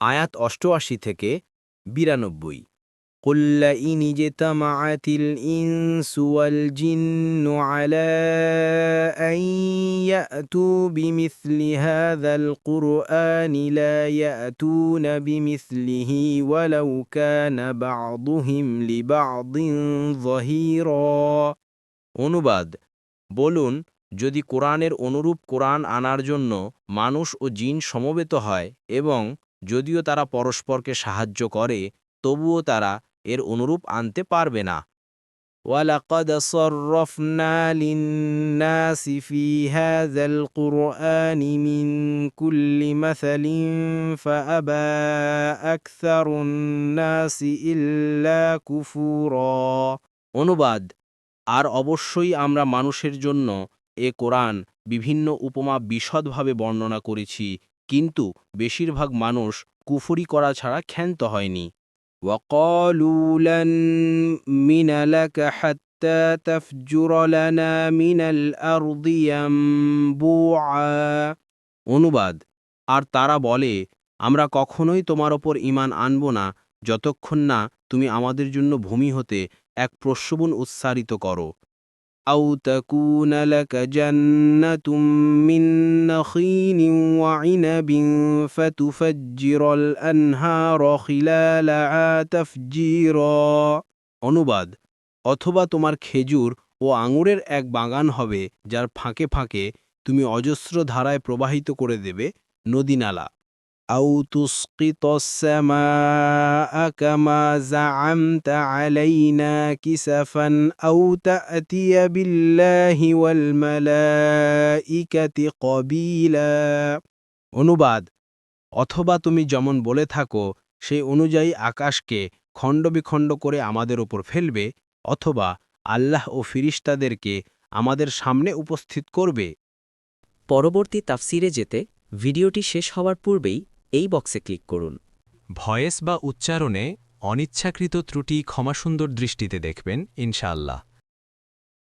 আয়াত অষ্টআশি থেকে বিরানব্বই قل لئن اجتمعت الإنس والجن على أن يأتوا بمثل هذا القرآن لا يأتون بمثله ولو كان بعضهم لبعض ظهيرا অনুবাদ বলুন যদি কোরআনের অনুরূপ কোরআন আনার জন্য মানুষ ও জিন সমবেত হয় এবং যদিও তারা পরস্পরকে সাহায্য করে তবুও তারা এর অনুরূপ আনতে পারবে না وَلَقَدْ صَرَّفْنَا لِلنَّاسِ فِي هَذَا الْقُرْآنِ مِنْ كُلِّ مَثَلٍ فَأَبَى أَكْثَرُ النَّاسِ إِلَّا كُفُورًا অনুবাদ আর অবশ্যই আমরা মানুষের জন্য এ কোরআন বিভিন্ন উপমা বিশদভাবে বর্ণনা করেছি কিন্তু বেশিরভাগ মানুষ কুফরি করা ছাড়া ক্ষান্ত হয়নি وقالوا لن نؤمن لك حتى تفجر لنا من الأرض ينبوعا অনুবাদ আর তারা বলে আমরা কখনোই তোমার ওপর ইমান আনব না যতক্ষণ না তুমি আমাদের জন্য ভূমি হতে এক প্রস্রবণ উচ্চারিত করো أو تكون لك جنة من نخيل وعنب فتفجر الأنهار خلالها تفجيرا অনুবাদ অথবা তোমার খেজুর ও আঙুরের এক বাগান হবে যার ফাঁকে ফাঁকে তুমি অজস্র ধারায় প্রবাহিত করে দেবে নদীনালা أو تسقط السماء كما زعمت علينا كسفا أو تأتي بالله والملائكة قبيلا অনুবাদ অথবা তুমি যেমন বলে থাকো সেই অনুযায়ী আকাশকে খণ্ডবিখণ্ড করে আমাদের ওপর ফেলবে অথবা আল্লাহ ও ফিরিস্তাদেরকে আমাদের সামনে উপস্থিত করবে পরবর্তী তাফসিরে যেতে ভিডিওটি শেষ হওয়ার পূর্বেই এই বক্সে ক্লিক করুন। ভয়েস বা উচ্চারণে অনিচ্ছাকৃত ত্রুটি ক্ষমাসুন্দর দৃষ্টিতে দেখবেন ইনশাআল্লাহ।